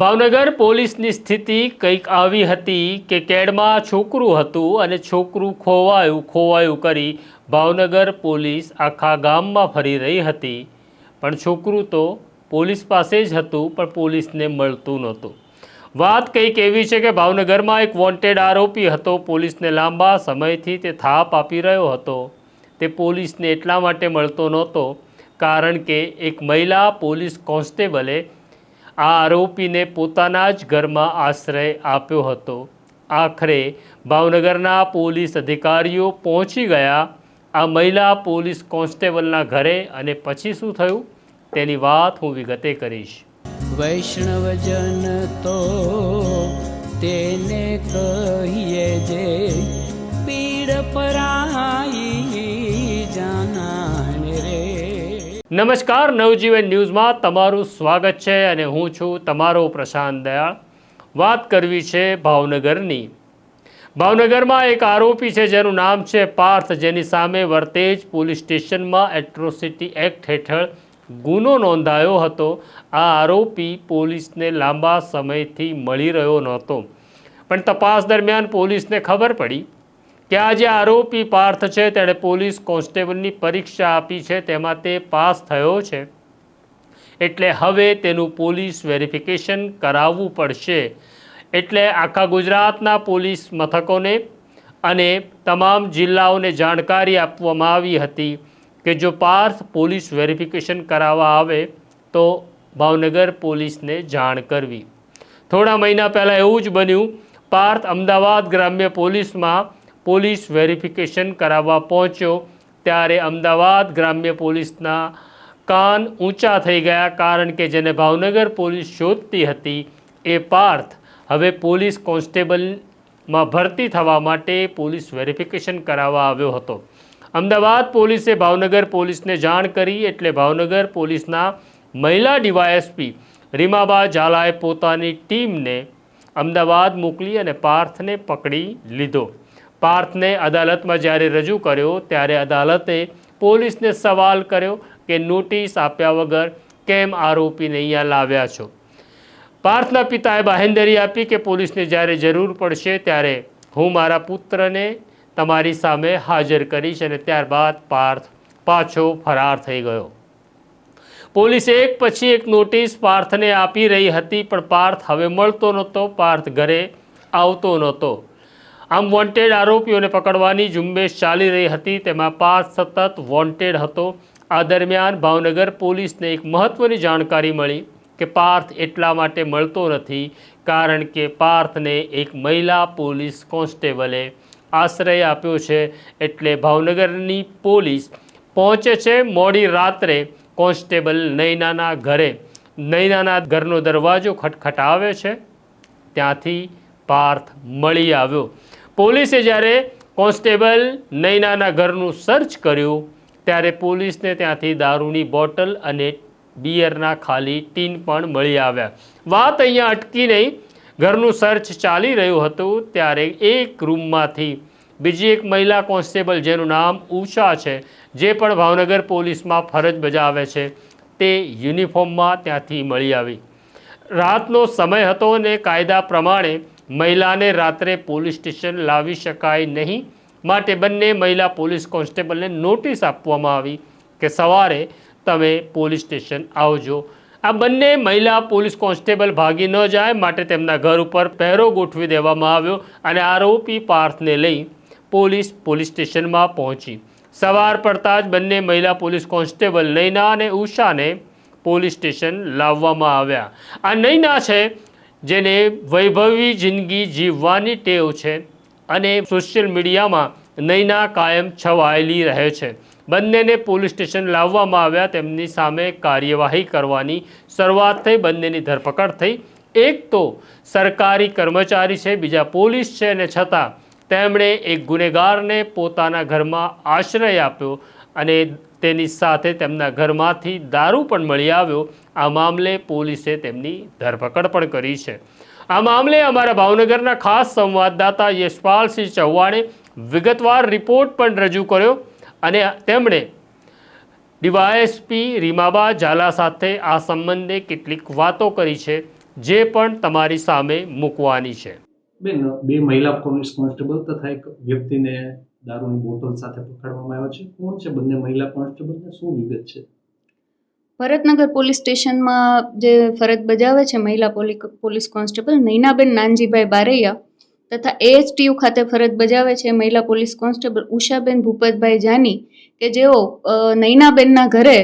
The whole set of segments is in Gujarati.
ભાવનગર પોલીસની સ્થિતિ કંઈક આવી હતી કે કેડમાં છોકરું હતું અને છોકરું ખોવાયું ખોવાયું કરી ભાવનગર પોલીસ આખા ગામમાં ફરી રહી હતી. પણ છોકરું તો પોલીસ પાસે જ હતું, પણ પોલીસને મળતું નહોતું. વાત કંઈક એવી છે કે ભાવનગરમાં એક વોન્ટેડ આરોપી હતો, પોલીસને લાંબા સમયથી તે થાપ આપી રહ્યો હતો. તે પોલીસને એટલા માટે મળતો નહોતો, કારણ કે એક મહિલા પોલીસ કોન્સ્ટેબલે આ આરોપીને પોતાના જ ઘરમાં આશ્રય આપ્યો હતો. આખરે ભાવનગરના પોલીસ અધિકારીઓ પહોંચી ગયા. આ મહિલા પોલીસ કોન્સ્ટેબલના ઘરે અને પછી શું થયું? તેની વાત હું વિગતે કરીશ. વૈષ્ણવજન તો તેને કહીએ જે નમસ્કાર, નવજીવન ન્યૂઝમાં તમારું સ્વાગત છે અને હું છું તમારો પ્રશાંત દયાળ. વાત કરવી છે ભાવનગરની. ભાવનગરમાં એક આરોપી છે જેનું નામ છે પાર્થ, જેની સામે વર્તેજ પોલીસ સ્ટેશનમાં એટ્રોસિટી એક્ટ હેઠળ ગુનો નોંધાયો હતો. આ આરોપી પોલીસને લાંબા સમયથી મળી રહ્યો નહોતો. પણ તપાસ દરમિયાન પોલીસને ખબર પડી કે આ જે આરોપી પાર્થ છે, તેણે પોલીસ કોન્સ્ટેબલની પરીક્ષા આપી છે, તેમાં તે પાસ થયો છે. એટલે હવે તેનું પોલીસ વેરિફિકેશન કરાવવું પડશે. એટલે આખા ગુજરાતના પોલીસ મથકોને અને તમામ જિલ્લાઓને જાણકારી આપવામાં આવી હતી કે જો પાર્થ પોલીસ વેરિફિકેશન કરાવવા આવે, તો ભાવનગર પોલીસને જાણ કરવી. થોડા મહિના પહેલાં એવું જ બન્યું, પાર્થ અમદાવાદ ગ્રામ્ય પોલીસમાં પોલીસ વેરિફિકેશન કરાવવા પહોંચ્યો. ત્યારે અમદાવાદ ગ્રામ્ય પોલીસના કાન ઊંચા થઈ ગયા કારણ કે જેને ભાવનગર પોલીસ શોધતી હતી એ પાર્થ. હવે પોલીસ કોન્સ્ટેબલમાં ભરતી થવા માટે પોલીસ વેરિફિકેશન કરાવવા આવ્યો હતો. અમદાવાદ પોલીસે ભાવનગર પોલીસને જાણ કરી એટલે ભાવનગર પોલીસના મહિલા ડીવાયએસપી રીમાબા ઝાલાએ પોતાની ટીમને અમદાવાદ મોકલી અને પાર્થને પકડી લીધો. પાર્થને અદાલતમાં જ્યારે રજૂ કર્યો, ત્યારે અદાલતે પોલીસને સવાલ કર્યો કે નોટિસ આપ્યા વગર કેમ આરોપીને અહીંયા લાવ્યા છો? પાર્થના પિતાએ બાહેંધરી આપી કે પોલીસને જ્યારે જરૂર પડશે ત્યારે હું મારા પુત્રને તમારી સામે હાજર કરીશ અને ત્યારબાદ પાર્થ પાછો ફરાર થઈ ગયો. પોલીસે એક પછી એક નોટિસ પાર્થને આપી રહી હતી, પણ પાર્થ હવે મળતો નહોતો. પાર્થ ઘરે આવતો નહોતો. આમ વોન્ટેડ આરોપીઓને પકડવાની ઝુંબેશ ચાલી રહી હતી. તેમાં પાંચ સતત વોન્ટેડ હતો. આ દરમિયાન ભાવનગર પોલીસને એક મહત્ત્વની જાણકારી મળી કે પાર્થ એટલા માટે મળતો નથી કારણ કે પાર્થને એક મહિલા પોલીસ કોન્સ્ટેબલે આશ્રય આપ્યો છે એટલે ભાવનગરની પોલીસ પહોંચે છે મોડી રાત્રે કોન્સ્ટેબલ નૈનાના ઘરે. નૈનાના ઘરનો દરવાજો ખટખટાવે છે. ત્યાંથી પાર્થ મળી આવ્યો. પોલીસે જ્યારે કોન્સ્ટેબલ નૈનાના ઘરનું સર્ચ કર્યું, ત્યારે પોલીસને ત્યાંથી દારૂની બોટલ અને બિયરના ખાલી ટીન પણ મળી આવ્યા. વાત અહીંયા અટકી નહીં. ઘરનું સર્ચ ચાલી રહ્યું હતું, ત્યારે એક રૂમમાંથી બીજી એક મહિલા કોન્સ્ટેબલ, જેનું નામ ઉષા છે, જે પણ ભાવનગર પોલીસમાં ફરજ બજાવે છે, તે યુનિફોર્મમાં ત્યાંથી મળી આવી. રાતનો સમય હતો અને કાયદા પ્રમાણે મહિલાને રાત્રે પોલીસ સ્ટેશન લાવી શકાય નહીં માટે બંને મહિલા પોલીસ કોન્સ્ટેબલને નોટિસ આપવામાં આવી કે સવારે તમે પોલીસ સ્ટેશન આવજો. આ બંને મહિલા પોલીસ કોન્સ્ટેબલ ભાગી ન જાય માટે તેમના ઘર ઉપર પહેરો ગોઠવી દેવામાં આવ્યો અને આરોપી પાર્થને લઈ પોલીસ પોલીસ સ્ટેશનમાં પહોંચી. સવાર પડતાં જ બંને મહિલા પોલીસ કોન્સ્ટેબલ નૈના અને ઉષાને પોલીસ સ્ટેશન લાવવામાં આવ્યા. આ નૈના છે જેને વૈભવી જિંદગી જીવવાની ટેવ છે અને સોશિયલ મીડિયામાં નૈના કાયમ છવાયેલી રહે છે. બંનેને પોલીસ સ્ટેશન લાવવામાં આવ્યા, તેમની સામે કાર્યવાહી કરવાની શરૂઆત થઈ, બંનેની ધરપકડ થઈ. એક તો સરકારી કર્મચારી છે, બીજા પોલીસ છે અને છતાં તેમણે એક ગુનેગારને પોતાના ઘરમાં આશ્રય આપ્યો અને તેની સાથે તેમના ઘરમાંથી દારૂ પણ મળી આવ્યો. આ મામલે પોલીસે તેમની ધરપકડ પણ કરી છે. આ મામલે અમારા ભાવનગરના ખાસ સંવાદદાતા યશપાલસિંહ ચૌહાણે વિગતવાર રિપોર્ટ પણ રજૂ કર્યો અને તેમણે ડીવાયએસપી રીમાબા ઝાલા સાથે આ સંબંધે કેટલીક વાતો કરી છે, જે પણ તમારી સામે મૂકવાની છે. બેન, બે મહિલા પોલીસ કોન્સ્ટેબલ તથા એક વ્યક્તિને દારૂની બોટલ સાથે પકડવામાં આવ્યો છે. કોણ છે બંને મહિલા કોન્સ્ટેબલને શું વિગત છે? ભરતનગર પોલીસ સ્ટેશનમાં જે ફરજ બજાવે છે મહિલા police- police constable Nainaben Nanjibhai Baraiya તથા એએચટીયુ ખાતે ફરજ બજાવે છે મહિલા પોલીસ કોન્સ્ટેબલ ઉષાબેન ભૂપતભાઈ જાની કે જેઓ નૈનાબેનના ઘરે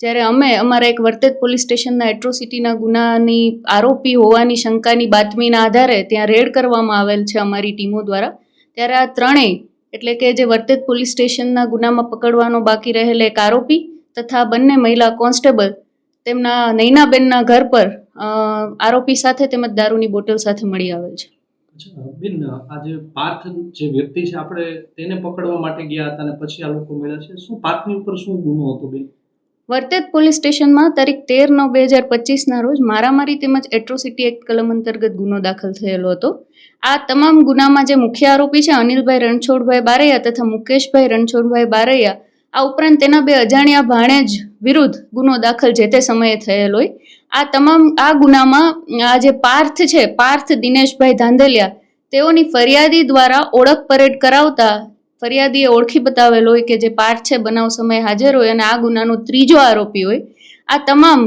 જ્યારે અમે અમારા એક વર્તેજ પોલીસ સ્ટેશનના એટ્રોસિટીના ગુનાની આરોપી હોવાની શંકાની બાતમીના આધારે ત્યાં રેડ કરવામાં આવેલ છે અમારી ટીમો દ્વારા, ત્યારે આ ત્રણેય એટલે કે જે વર્તેજ પોલીસ સ્ટેશનના ગુનામાં પકડવાનો બાકી રહેલ એક આરોપી તથા બંને મહિલા કોન્સ્ટેબલ તેમના નૈનાબેનના ઘર પર આરોપી સાથે તેમજ દારૂની બોટલ સાથે મળી આવેલ છે. બેન આ જે પાર્થ જે વ્યક્તિ છે આપણે તેને પકડવા માટે ગયા હતા અને પછી આ લોકો મળ્યા છે. શું પાર્થની ઉપર શું ગુનો હતો બેન? વર્તેજ પોલીસ સ્ટેશનમાં તારીખ તેર નવ બે હજાર પચીસના રોજ મારામારી તેમજ એટ્રોસિટી એક્ટ કલમ અંતર્ગત ગુનો દાખલ થયેલો હતો. આ તમામ ગુનામાં જે મુખ્ય આરોપી છે અનિલભાઈ રણછોડભાઈ બારૈયા તથા મુકેશભાઈ રણછોડભાઈ બારૈયા આ ઉપરાંત તેના બે અજાણ્યા ભાણેજ વિરુદ્ધ ગુનો દાખલ જે તે સમયે થયેલો હોય આ તમામ, આ ગુનામાં, આ જે પાર્થ છે, પાર્થ દિનેશભાઈ ધાંધલિયા, તેઓની ફરિયાદી દ્વારા ઓળખ પરેડ કરાવતા ફરિયાદીએ ઓળખી બતાવેલ હોય કે જે પાર્થ છે, બનાવ સમયે હાજર હોય અને આ ગુનાનો ત્રીજો આરોપી હોય. આ તમામ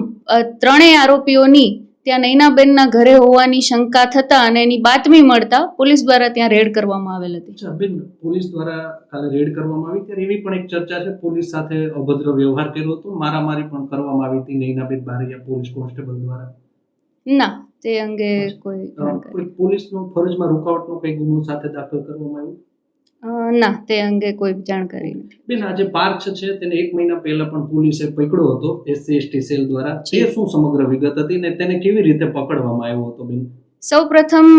ત્રણેય આરોપીઓની ત્યાં નૈનાબેનના ઘરે હોવાની શંકા થતા અને એની બાતમી મળતા પોલીસ દ્વારા ત્યાં રેડ કરવામાં આવેલ હતી. બેન પોલીસ દ્વારા કાલે રેડ કરવામાં આવી ત્યારે એવી પણ એક ચર્ચા છે. પોલીસ સાથે અભદ્ર વ્યવહાર કર્યો હતો. મારામારી પણ કરવામાં આવી હતી નૈનાબેન બારૈયા પોલીસ કોન્સ્ટેબલ દ્વારા. ના તે અંગે કોઈ પોલીસનો ફરજમાં રૂકાવટનો કઈ ગુનો સાથે દાખલ કરવામાં આવ્યો? ના તે અંગે કોઈ જાણકારી નથી. બેન આજે જે છે તેને એક મહિના પહેલા પણ પોલીસે પકડ્યો હતો એસસી એસટી સેલ દ્વારા. તે શું સમગ્ર વિગત હતી ને તેને કેવી રીતે પકડવામાં આવ્યો હતો બેન? સૌ પ્રથમ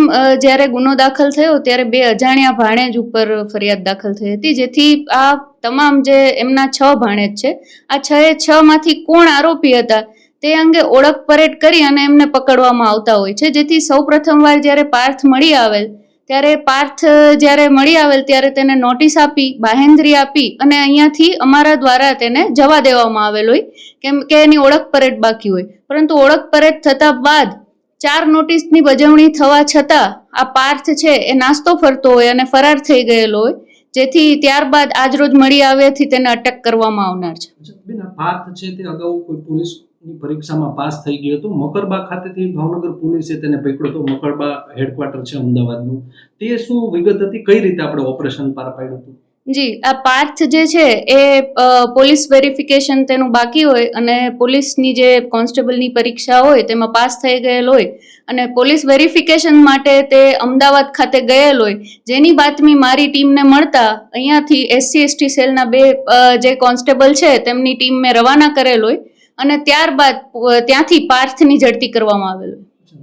જ્યારે ગુનો દાખલ થયો ત્યારે બે અજાણ્યા ભાણેજ ઉપર ફરિયાદ દાખલ થઈ હતી જેથી આ તમામ જે એમના છ ભાણેજ છે આ છ એ છ માંથી કોણ આરોપી હતા તે અંગે ઓળખ પરેડ કરી અને એમને પકડવામાં આવતા હોય છે. જેથી સૌ પ્રથમવાર જ્યારે પાર્થ મળી આવેલ ત્યારે પાર્થ જ્યારે મળી આવેલ ત્યારે તેને નોટિસ આપી, બાહેંધરી આપી અને અહીંયાથી અમારા દ્વારા તેને જવા દેવામાં આવેલ હોય. કેમ કે એની ઓળખ પરેડ બાકી હોય. પરંતુ ઓળખ પરેડ થતા બાદ ચાર નોટિસની બજવણી થવા છતાં આ પાર્થ છે એ નાસ્તો ફરતો હોય અને ફરાર થઈ ગયેલો હોય. જેથી ત્યારબાદ આજરોજ મળી આવ્યાથી તેને અટક કરવામાં આવનાર છે. પાર્થ છે તે અગાઉ કોઈ પોલીસની પરીક્ષામાં પાસ થઈ ગયો હતો. મકરબા ખાતેથી ભાવનગર પોલીસે તેને પકડ્યો હતો. મકરબા હેડક્વાર્ટર છે અમદાવાદનું. તે શું વિગત હતી? કઈ રીતે આપણે ઓપરેશન પાર પાડ્યું હતું? જી, આ પાર્થ જે છે, એ પોલીસ વેરિફિકેશન તેનું બાકી હોય અને પોલીસની જે કોન્સ્ટેબલની પરીક્ષા હોય તેમાં પાસ થઈ ગયેલ હોય અને પોલીસ વેરિફિકેશન માટે તે અમદાવાદ ખાતે ગયેલ હોય. જેની બાતમી મારી ટીમને મળતા અહીંયાથી એસસી, એસટી સેલના બે જે કોન્સ્ટેબલ છે તેમની ટીમ મેં રવાના કરેલ હોય. અને ત્યારબાદ ત્યાંથી પાર્થની ઝડપી કરવામાં આવેલ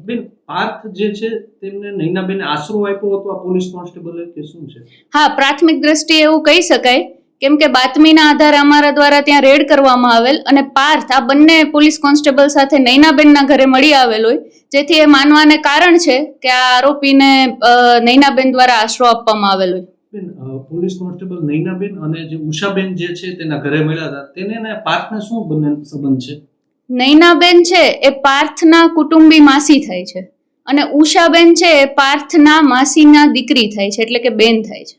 બેન પાર્થ જે છે તેમને નૈનાબેન આશરો આપ્યો હતો આ પોલીસ કોન્સ્ટેબલે કે શું છે? હા પ્રાથમિક દ્રષ્ટિએ એવું કહી શકાય કેમ કે બાતમીના આધારે અમારા દ્વારા ત્યાં રેડ કરવામાં આવેલ અને પાર્થ આ બંને પોલીસ કોન્સ્ટેબલ સાથે નૈનાબેનના ઘરે મળી આવેલ હોય જેથી એ માનવાને કારણ છે કે આ આરોપીને નૈનાબેન દ્વારા આશરો આપવામાં આવેલ હોય. બેન પોલીસ કોન્સ્ટેબલ નૈનાબેન અને જે ઉષાબેન જે છે તેના ઘરે મળ્યા હતા. તેને ને પાર્થને શું બંને સંબંધ છે? નૈનાબેન છે એ પાર્થના કુટુંબી માસી થાય છે અને ઉષાબેન છે એ પાર્થના માસીના દીકરી થાય છે એટલે કે બેન થાય છે.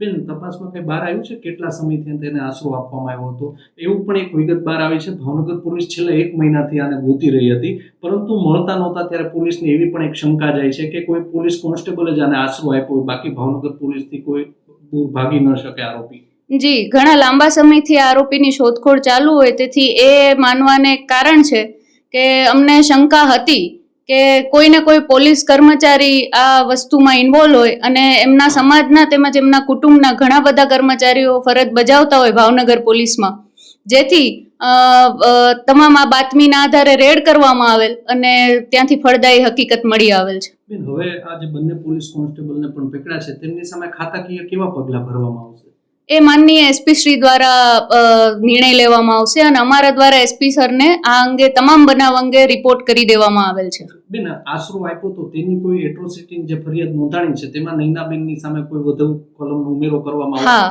બેન, તપાસમાં કંઈ બહાર આવ્યું છે? કેટલા સમયથી તેને આશરો આપવામાં આવ્યો હતો? એવું પણ એક વિગત બહાર આવી છે. ભાવનગર પોલીસ છેલ્લા એક મહિનાથી આને ગોતી રહી હતી. પરંતુ મળતા નહોતા ત્યારે પોલીસને એવી પણ એક શંકા જાય છે કે કોઈ પોલીસ કોન્સ્ટેબલ જ આને આશરો આપ્યો બાકી ભાવનગર પોલીસથી કોઈ દૂર ભાગી ન શકે આરોપી. જી, ઘણા લાંબા સમયથી આરોપીની શોધખોળ ચાલુ હોય. તેથી એ માનવાને કારણ છે કે અમને શંકા હતી. કે કોઈને કોઈ પોલીસ કર્મચારી આ વસ્તુમાં ઇન્વોલ્વ હોય અને એમના સમાજના તેમજ એમના કુટુંબના ઘણા બધા કર્મચારીઓ ફરજ બજાવતા હોય ભાવનગર પોલીસમાં. જેથી તમામ આ બાતમીના આધારે રેડ કરવામાં આવેલ અને ત્યાંથી ફળદાયી હકીકત મળી આવેલ છે. હવે આ જે બંને પોલીસ કોન્સ્ટેબલને પણ પકડ્યા છે, તેમની સામે ખાતાકીય કેવા પગલાં ભરવામાં આવશે? એ માનનીય એસપી શ્રી દ્વારા નિર્ણય લેવામાં આવશે અને અમારા દ્વારા એસપી સરને આ અંગે તમામ બનાવ અંગે રિપોર્ટ કરી દેવામાં આવેલ છે. બેન આશરો આપ્યો તો તેની કોઈ એટ્રોસિટી જે ફરિયાદ નોંધાણી છે તેમાં નૈનાબેનની સામે કોઈ વધુ કલમનો ઉમેરો કરવામાં હા.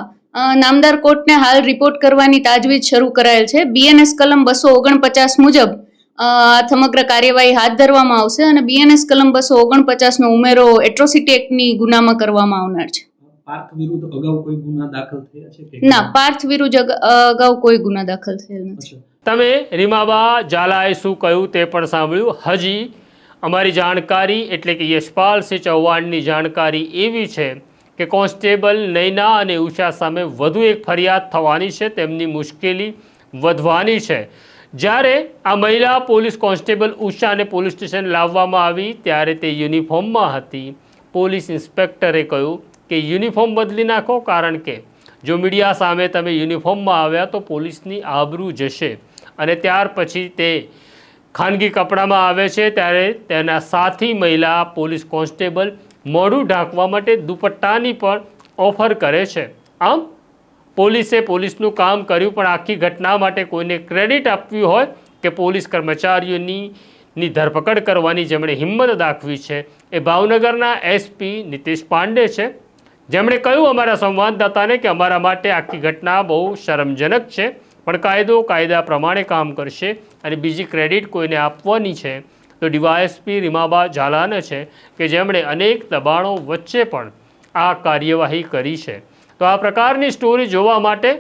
નામદાર કોર્ટને હાલ રિપોર્ટ કરવાની તાજવીજ શરૂ કરાયેલ છે. બીએનએસ કલમ બસો ઓગણપચાસ મુજબ આ સમગ્ર કાર્યવાહી હાથ ધરવામાં આવશે અને બીએનએસ કલમ બસો ઓગણપચાસનો ઉમેરો એટ્રોસિટી એક્ટની ગુનામાં કરવામાં આવનાર છે. પાર્થ વિરુદ્ધ અગાઉ કોઈ ગુના દાખલ થયા છે કે ના પાર્થ વિરુદ્ધ અગાઉ કોઈ ગુના દાખલ થયેલ નથી. તમે રીમાબા ઝાલાએ શું કહ્યું તે પણ સાંભળ્યું. હજી અમારી જાણકારી એટલે કે યશપાલસિંહ ચૌહાણની જાણકારી એવી છે કે કોન્સ્ટેબલ નૈના અને ઉષા સામે વધુ એક ફરિયાદ થવાની છે તેમની મુશ્કેલી વધવાની છે. જ્યારે આ મહિલા પોલીસ કોન્સ્ટેબલ ઉષાને પોલીસ સ્ટેશન લાવવામાં આવી ત્યારે તે યુનિફોર્મમાં હતી. પોલીસ ઇન્સ્પેક્ટરે કહ્યું કે યુનિફોર્મ બદલી નાખો, કારણ કે જો મીડિયા સામે તમે યુનિફોર્મમાં આવ્યા તો પોલીસની આબરૂ જશે. અને ત્યાર પછી તે ખાનગી કપડામાં આવે છે, ત્યારે તેના સાથી મહિલા પોલીસ કોન્સ્ટેબલ મોઢું ઢાંકવા માટે દુપટ્ટાની પણ ઓફર કરે છે. આમ, પોલીસે પોલીસનું કામ કર્યું, પણ આખી ઘટના માટે કોઈને ક્રેડિટ આપવી હોય કે પોલીસ કર્મચારીઓની ની ધરપકડ કરવાની જેમણે હિંમત દાખવી છે, એ ભાવનગરના એસપી નીતિશ પાંડે છે. જેમણે કહ્યું, અમારા સંવાદદાતાને કે અમારા માટે આખી ઘટના બહુ શરમજનક છે, પણ કાયદો કાયદા પ્રમાણે કામ કરશે અને બીજી ક્રેડિટ કોઈને આપવાની છે. તો ડીવાયએસપી રીમાબા ઝાલાને છે કે જેમણે અનેક દબાણો વચ્ચે પણ આ કાર્યવાહી કરી છે. તો આ પ્રકારની સ્ટોરી જોવા માટે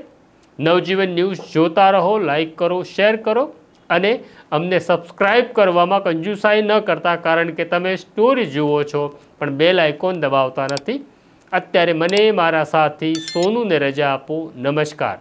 નવજીવન ન્યૂઝ જોતા રહો લાઇક કરો, શેર કરો અને અમને સબસ્ક્રાઇબ કરવામાં કંજુસાઈ ન કરતા, કારણ કે તમે સ્ટોરી જુઓ છો, પણ બેલ આઇકોન દબાવતા નથી. અત્યારે મને મારા સાથી સોનુને રજા આપો. નમસ્કાર.